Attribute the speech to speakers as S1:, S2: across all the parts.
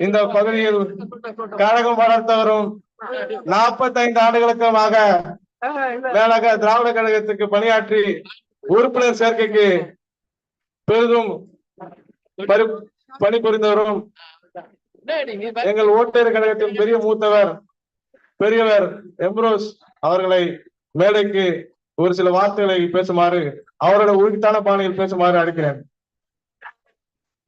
S1: இந்த பகுதியில் கழகம் வளர்த்து வரும் நாற்பத்தைந்து ஆண்டுகளுக்குமாக மேலாக திராவிட கழகத்துக்கு பணியாற்றி உறுப்பினர் சேர்க்கைக்கு பெரிதும் பரி- பணிபுரிந்து வரும் எங்கள் ஓட்டேர் கழகத்தின் பெரிய மூத்தவர் பெரியவர் எம்ரோஸ் அவர்களை மேடைக்கு ஒரு சில வார்த்தைகளை பேசுமாறு அவரோட உரித்தான பாணியில் பேசுமாறு அழைக்கிறேன்.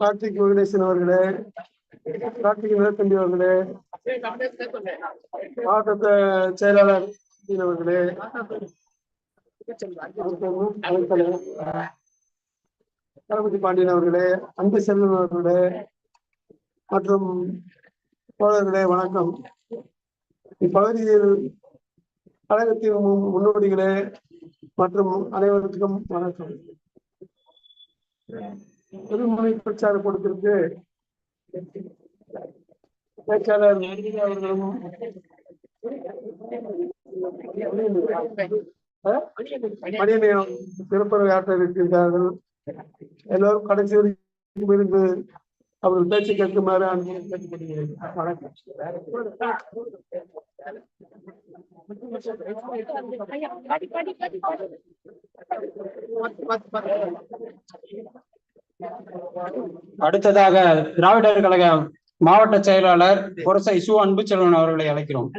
S2: கார்த்திக் வெங்கடேசன் அவர்களே கார்த்திக் நிலத்தம்பி அவர்களே மாவட்ட செயலாளர் அவர்களே தளபதி பாண்டியன் அவர்களே அன்பு செல்வன் அவர்களே மற்றும் தோழர்களே வணக்கம். இப்பகுதியில் கழகத்தின் முன்னோடிகளே மற்றும் அனைவருக்கும் வணக்கம். திருமணி பிரச்சார கூட்டத்திற்கு பேச்சாளர் நெருங்கி அவர்களும். அஹ், சிறப்பு ஆற்ற இருக்கின்றார்கள். எல்லோரும் கடைசி வரைக்கும் இருந்து அவர்கள் பேச்சு கேட்குமாறு வணக்கம்
S3: அடுத்ததாக திராவிடர் கழக மாவட்ட செயலாளர் புரசை சு அன்புச்செல்வன் அவர்களை அழைக்கிறோம்.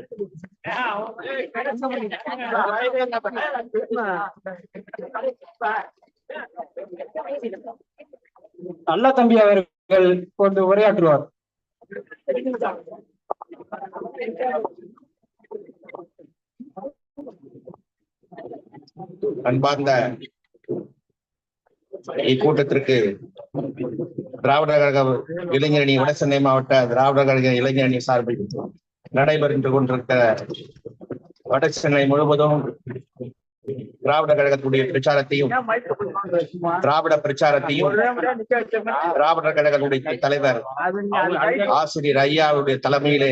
S3: நல்ல தம்பி அவர்கள் இப்பொழுது உரையாற்றுவார்.
S4: அன்பார்ந்த இக்கூட்டத்திற்கு திராவிட கழக இளைஞரணி வடசென்னை மாவட்ட திராவிட கழக இளைஞரணி சார்பில் நடைபெற்று கொண்டிருக்கிற வடசென்னை முழுவதும் திராவிட கழகத்துடைய பிரச்சாரத்தையும் திராவிட பிரச்சாரத்தையும் திராவிட கழகத்துடைய தலைவர் ஆசிரியர் ஐயாவுடைய தலைமையிலே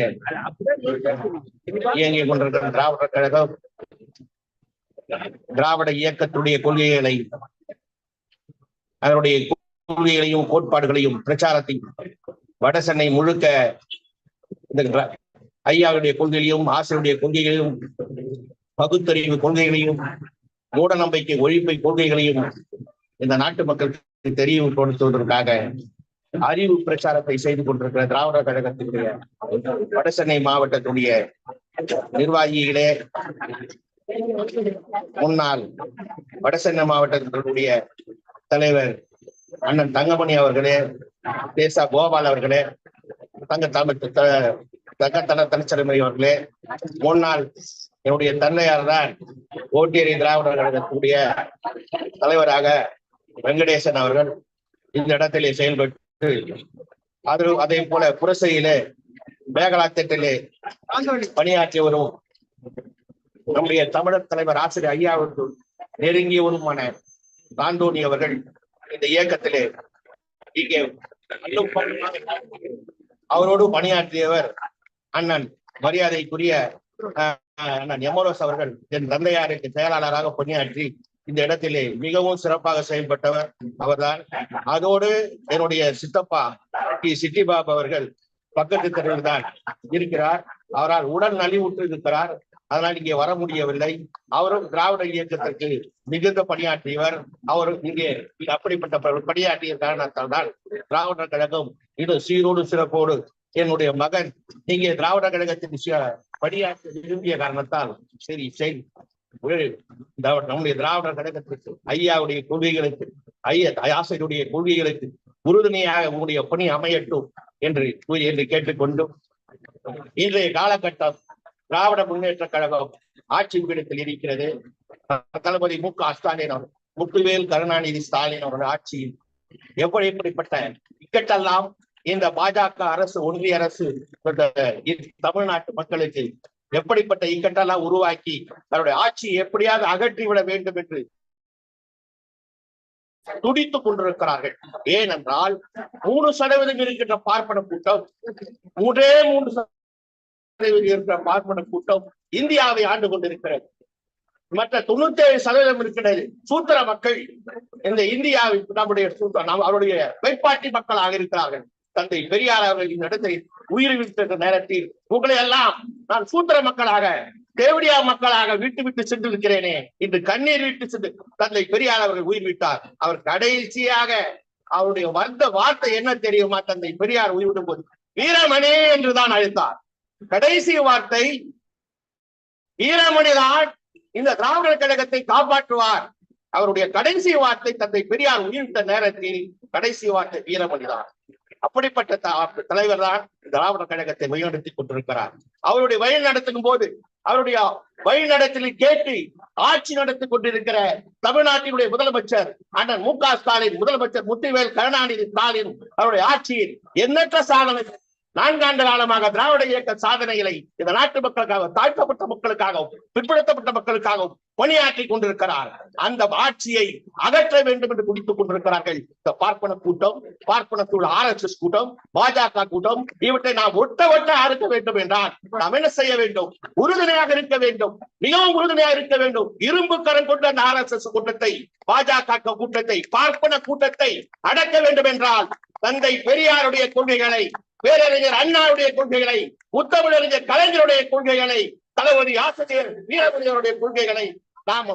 S4: இயங்கிக் கொண்டிருக்கிற திராவிட கழகம் திராவிட இயக்கத்துடைய கொள்கைகளை அதனுடைய கொள்கைகளையும் கோட்பாடுகளையும் பிரச்சாரத்தை வடசென்னை முழுக்க இந்த ஐயாவுடைய கொள்கைகளையும் ஆசிரியருடைய கொள்கைகளையும் பகுத்தறிவு கொள்கைகளையும் மூட நம்பிக்கை ஒழிப்பை கொள்கைகளையும் இந்த நாட்டு மக்களுக்கு தெரியப்படுத்துவதற்காக அறிவு பிரச்சாரத்தை செய்து கொண்டிருக்கிற திராவிட கழகத்தினுடைய வடசென்னை மாவட்டத்துடைய நிர்வாகிகளே முன்னாள் வடசென்னை மாவட்டத்தினுடைய தலைவர் அண்ணன் தங்கமணி அவர்களே தேசா கோபால் அவர்களே தங்க தமிழ் த- தங்க தன தனிச்சலைமணி அவர்களே முன்னாள் என்னுடைய தந்தையார் தான் ஓட்டியரி திராவிடர் கழகத்துடைய தலைவராக வெங்கடேசன் அவர்கள் இந்த இடத்திலே செயல்பட்டு அது அதே போல புரசையிலே மேகலா திட்டத்திலே பணியாற்றி வரும் நம்முடைய தமிழர் தலைவர் ஆசிரியர் ஐயாவுக்கு நெருங்கியவருமான தாண்டோனி அவர்கள் இந்த இயக்கத்திலே இங்கே அவரோடு பணியாற்றியவர் அண்ணன் மரியாதைக்குரிய அண்ணன் எமரோஸ் அவர்கள் என் தந்தையாருக்கு செயலாளராக பணியாற்றி இந்த இடத்திலே மிகவும் சிறப்பாக செயல்பட்டவர் அவர்தான். அதோடு என்னுடைய சித்தப்பா டி. சிட்டிபாபு அவர்கள் பக்கத்து தெருவில் தான் இருக்கிறார். அவரால் உடல் நலிவுற்று இருக்கிறார். அதனால் இங்கே வர முடியவில்லை. அவரும் திராவிட இயக்கத்திற்கு மிகுந்த பணியாற்றியவர். அவர் இங்கே அப்படிப்பட்ட பணியாற்றிய காரணத்தால் தான் திராவிடர் கழகம் இது சீரோடு சிறப்போடு என்னுடைய மகன் இங்கே திராவிட கழகத்தின் பணியாற்ற விரும்பிய காரணத்தால் சரி சரி. நம்முடைய திராவிட- நம்முடைய கழகத்திற்கு ஐயாவுடைய கொள்கைகளுக்கு ஐயா ஆசிரியருடைய கொள்கைகளுக்கு உறுதுணையாக உங்களுடைய பணி அமையட்டும் என்று கூறி- என்று கேட்டுக்கொண்டும் இன்றைய காலகட்டம் திராவிட முன்னேற்ற கழகம் ஆட்சி விகிடத்தில் இருக்கிறது. தளபதி மு க ஸ்டாலின் அவர் முத்துவேல் கருணாநிதி ஸ்டாலின் அவர்கள் ஆட்சியில் எப்படி எப்படிப்பட்ட இக்கட்டெல்லாம் இந்த பாஜக அரசு ஒன்றிய அரசு தமிழ்நாட்டு மக்களுக்கு எப்படிப்பட்ட இக்கட்டெல்லாம் உருவாக்கி தன்னுடைய ஆட்சியை எப்படியாவது அகற்றிவிட வேண்டும் என்று துடித்துக் கொண்டிருக்கிறார்கள். ஏனென்றால் மூணு சதவீதம் இருக்கின்ற பார்ப்பன கூட்டம் மூன்றே மூன்று இருக்கிற பார்ப்பன கூட்டம் இந்தியாவை ஆண்டு கொண்டிருக்கிறது. மற்ற தொண்ணூத்தி ஏழு சதவீதம் இருக்கிறது சூத்திர மக்கள் இந்த இந்தியாவை நம்முடைய சூத்திர அவருடைய வைப்பாட்டி மக்களாக இருக்கிறார்கள். தந்தை பெரியார் அவர்கள் இடத்தை உயிர் நேரத்தில் உங்களை எல்லாம் நான் சூத்திர மக்களாக தேவடியா மக்களாக விட்டு விட்டு சென்றிருக்கிறேனே இன்று கண்ணீர் விட்டு சென்று தந்தை பெரியார் அவர்கள் உயிர் விட்டார். அவர் கடைசியாக அவருடைய வந்த வார்த்தை என்ன தெரியுமா? தந்தை பெரியார் உயிர்விடும் போது வீரமணே என்றுதான் அழைத்தார். கடைசி வார்த்தை வீரமணிதான் இந்த திராவிடர் கழகத்தை காப்பாற்றுவார். அவருடைய கடைசி வார்த்தை தந்தை பெரியார் உயிர்த்த நேரத்தில் கடைசி வார்த்தை வீரமணிதான் அப்படிப்பட்ட தலைவர் தான் திராவிடர் கழகத்தை வழிநடத்தி கொண்டிருக்கிறார். அவருடைய வழி நடத்தும் போது அவருடைய வழி நடத்தலில் கேட்டு ஆட்சி நடத்தி கொண்டிருக்கிற தமிழ்நாட்டினுடைய முதலமைச்சர் அண்ணன் மு க ஸ்டாலின் முதலமைச்சர் முத்துவேல் கருணாநிதி ஸ்டாலின் அவருடைய ஆட்சியில் எண்ணற்ற சாதனை நான்காண்டு காலமாக திராவிட இயக்க சாதனைகளை இந்த நாட்டு மக்களுக்காக தாழ்த்தப்பட்ட மக்களுக்காகவும் பிற்படுத்தப்பட்ட மக்களுக்காகவும் பணியாற்றி கொண்டிருக்கிறார். அந்த ஆட்சியை அகற்ற வேண்டும் என்று குடித்துக் கொண்டிருக்கிறார்கள். இந்த பார்ப்பன கூட்டம் பார்ப்பனத்துள்ள ஆர் எஸ் எஸ் கூட்டம் பாஜக கூட்டம் இவற்றை நாம் ஒட்ட ஒட்ட அறுக்க வேண்டும் என்றால் நாம் என்ன செய்ய வேண்டும்? உறுதுணையாக இருக்க வேண்டும். மிகவும் உறுதுணையாக இருக்க வேண்டும். இரும்பு கரம் கொண்ட அந்த ஆர் எஸ் எஸ் கூட்டத்தை பாஜக கூட்டத்தை பார்ப்பன கூட்டத்தை அடக்க வேண்டும் என்றால் தந்தை பெரியாருடைய கொள்கைகளை பேரறிஞர் அண்ணாவுடைய கொள்கைகளை முத்தமிழறிஞர் கலைஞருடைய கொள்கைகளை தளபதி ஆசிரியர் வீரமணியருடைய கொள்கைகளை நாம்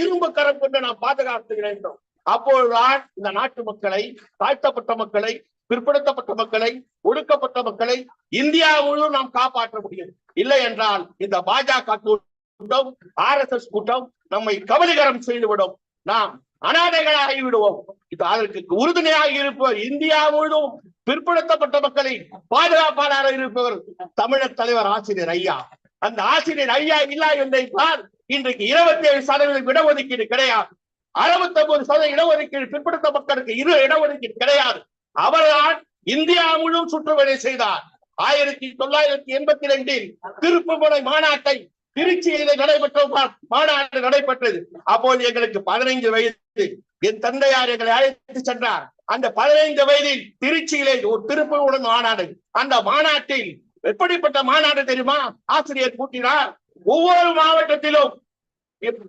S4: இரும்பு கரம் கொண்டு நாம் பாதுகாத்து வேண்டும். அப்பொழுதுதான் இந்த நாட்டு மக்களை தாழ்த்தப்பட்ட மக்களை பிற்படுத்தப்பட்ட மக்களை ஒடுக்கப்பட்ட மக்களை இந்தியா முழுவதும் நாம் காப்பாற்ற முடியும். இல்லை என்றால் இந்த பாஜக கூட்டம் ஆர் எஸ் எஸ் கூட்டம் நம்மை கவலிகரம் செய்துவிடும். நாம் அனாதைகளாகி விடுவோம் இது அதற்கு உறுதுணையாக இருப்பவர் இந்தியா முழுவதும் பிற்படுத்தப்பட்ட மக்களை பாதுகாப்பாளராக இருப்பவர் தமிழர் தலைவர் ஆசிரியர் ஐயா. அந்த ஆசிரியர் ஐயா இல்லா என்றால் இன்றைக்கு இருபத்தி ஏழு சதவீதம் இடஒதுக்கீடு கிடையாது. அறுபத்தி ஒன்பது சதவீத இடஒதுக்கீடு பிற்படுத்த மக்களுக்கு இரு இடஒதுக்கீடு கிடையாது. அவர்தான் இந்தியா முழுவதும் சுற்றுவேலை செய்தார். ஆயிரத்தி தொள்ளாயிரத்தி எண்பத்தி ரெண்டில் திருப்புமுனை மாநாட்டை திருச்சியில நடைபெற்ற மாநாடு நடைபெற்றது. அப்போது எங்களுக்கு பதினைந்து வயது. என் தந்தையார் எங்களை அழைத்து சென்றார். அந்த பதினைந்து வயதில் திருச்சியிலே ஒரு திருப்பூருடன் மாநாடு. அந்த மாநாட்டில் எப்படிப்பட்ட மாநாடு தெரியுமா? ஆசிரியர் கூட்டினார். ஒவ்வொரு மாவட்டத்திலும்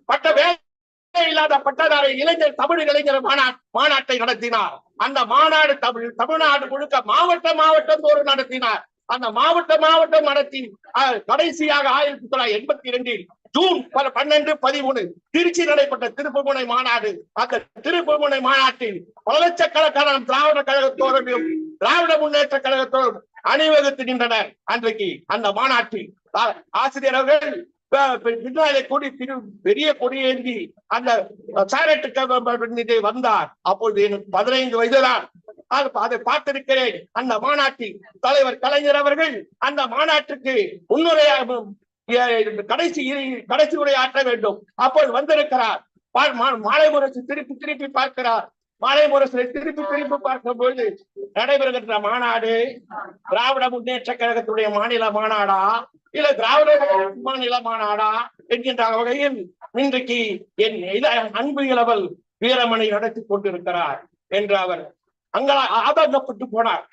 S4: பட்ட வேலை இல்லாத பட்டதாரி இளைஞர் தமிழ் இளைஞர் மாநாட் மாநாட்டை நடத்தினார். அந்த மாநாடு தமிழ் தமிழ்நாடு முழுக்க மாவட்ட மாவட்டம் ஒரு நடத்தினார். அந்த மாவட்ட மாவட்டம் நடத்தி கடைசியாக ஆயிரத்தி தொள்ளாயிரத்தி எண்பத்தி இரண்டில் ஜூன் பன்னெண்டு பதிமூணு திருச்சி நடைபெற்ற திருப்புமுனை மாநாடு. அந்த திருப்புமுனை மாநாட்டில் பல லட்சக்கணக்கான திராவிட கழகத்தோரையும் திராவிட முன்னேற்ற கழகத்தோரும் அணிவகுத்து நின்றனர். அன்றைக்கு அந்த மாநாட்டில் ஆசிரியர் அவர்கள் பின்னாலே கொடி திரு- பெரிய கொடியேந்தி அந்த சாரட்டு வந்தார். அப்பொழுது எனக்கு பதினைந்து வயதுதான். அது- அதை பார்த்திருக்கிறேன். அந்த மாநாட்டில் தலைவர் கலைஞர் அவர்கள் அந்த மாநாட்டுக்கு முன்னுரையாக கடைசி கடைசி உரை ஆற்ற வேண்டும். அப்போது வந்திருக்கிறார். மாலை முரசு திருப்பி திருப்பி பார்க்கிறார். மாலை முரசை திருப்பி திருப்பி பார்க்கும் பொழுது நடைபெறுகின்ற மாநாடு திராவிட முன்னேற்ற கழகத்துடைய மாநில மாநாடா? இல்ல திராவிட மாநில மாநாடா? என்கின்ற வகையில் இன்றைக்கு என் அன்பு இளவல் வீரமணி நடத்தி கொண்டிருக்கிறார். என்று அவர் அங்க ஆதங்கப்பட்டு போனார்.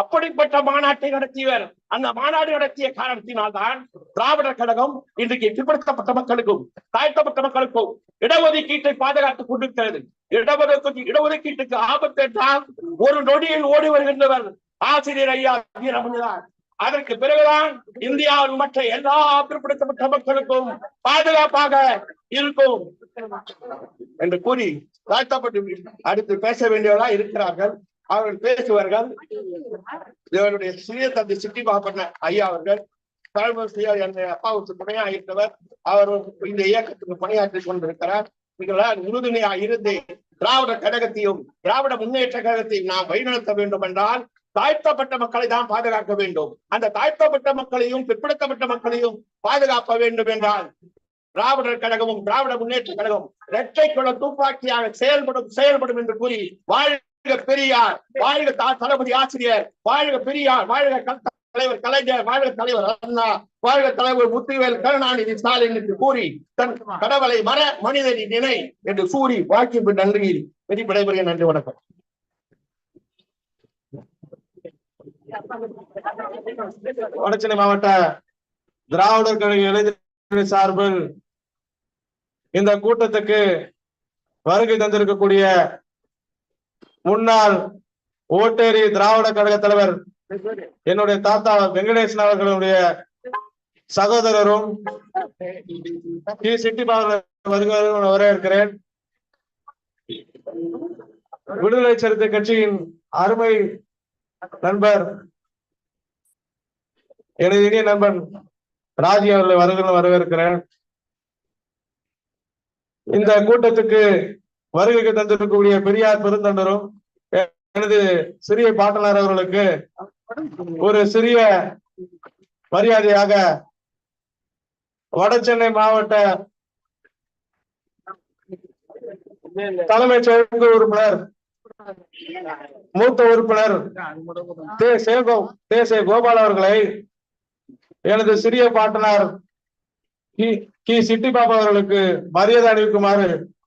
S4: அப்படிப்பட்ட மாநாட்டை நடத்தியவர் அந்த மாநாடு நடத்திய காரணத்தினால்தான் திராவிடர் கழகம் இன்றைக்கு பிற்படுத்தப்பட்ட மக்களுக்கும் தாழ்த்தப்பட்ட மக்களுக்கும் இடஒதுக்கீட்டை பாதுகாத்துக் கொண்டிருக்கிறது. இடஒதுக்கீட்டு இடஒதுக்கீட்டுக்கு ஆபத்து என்றால் ஒரு நொடியில் ஓடி வருகின்றவர் ஆசிரியர் ஐயா வீரமணிதான். அதற்கு பிறகுதான் இந்தியாவின் மற்ற எல்லா பிற்படுத்தப்பட்ட மக்களுக்கும் பாதுகாப்பாக இருக்கும் என்று கூறி தாழ்த்தப்பட்டு அடுத்து பேச வேண்டியவர்களா இருக்கிறார்கள். அவர்கள் பேசுவார்கள். இவருடைய சிறிய தந்தை சிட்டி பாப்பண்ண ஐயா அவர்கள் தலைவர் என் அப்பாவுக்கு துணையா இருந்தவர் அவர் இந்த இயக்கத்துக்கு பணியாற்றி கொண்டிருக்கிறார். இதெல்லாம் உறுதுணையா இருந்து திராவிட கழகத்தையும் திராவிட முன்னேற்ற கழகத்தையும் நாம் வழிநடத்த வேண்டும் என்றால் தாழ்த்தப்பட்ட மக்களை தான் பாதுகாக்க வேண்டும். அந்த தாழ்த்தப்பட்ட மக்களையும் பிற்படுத்தப்பட்ட மக்களையும் பாதுகாக்க வேண்டும் என்றால் திராவிடர் கழகமும் திராவிட முன்னேற்ற கழகம் இரட்டை குல துப்பாக்கியாக செயல்படும் செயல்படும் என்று கூறி வாழ் வாழ்க பெரியார் வாழ்க தளபதி ஆசிரியர் வாழ்க பெரியார் வாழ்க தலைவர் கலைஞர் வாழ்க தலைவர் அண்ணா வாழ்க தலைவர் முத்துவேல் கருணாநிதி ஸ்டாலின் என்று கூறி தன் கடவுளை மற மனிதனை நினை என்று கூறி வாக்கிப்பு நன்றியில் வெற்றி நன்றி வணக்கம்.
S1: வடசென்னை மாவட்ட திராவிடர் கழக இளைஞர் சார்பில் இந்த கூட்டத்துக்கு வருகை தந்திருக்கக்கூடிய முன்னாள் ஓட்டேரி திராவிட கழக தலைவர் என்னுடைய தாத்தா வெங்கடேசன் அவர்களுடைய சகோதரரும் டி சிட்டிபாபு வரவேற்கிறேன். விடுதலை சிறுத்தை கட்சியின் அருமை நண்பர் எனது இனிய நண்பன் ராஜி அவர்களை வருகிற வரவேற்கிறேன். இந்த கூட்டத்துக்கு வருகைக்கு தந்திருக்கக்கூடிய பெரியார் பெருந்தண்டரும் எனது சிறிய பாட்டனார் அவர்களுக்கு ஒரு சிறிய மரியாதையாக வடசென்னை மாவட்ட தலைமைச் செயற்குழு உறுப்பினர் மூத்த உறுப்பினர் தே. சேகோ தே. சே. கோபால் அவர்களை எனது சிறிய பாட்டனார் கி. கி. சிட்டி பாபா அவர்களுக்கு மரியாதை அணிவிக்குமாறு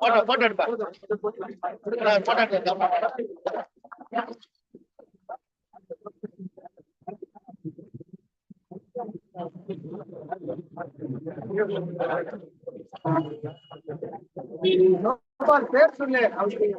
S4: போட்டோ போட்டோ எடுப்பா போட்டோ எடுப்பா
S2: பேர் சொல்லு அப்படின்னு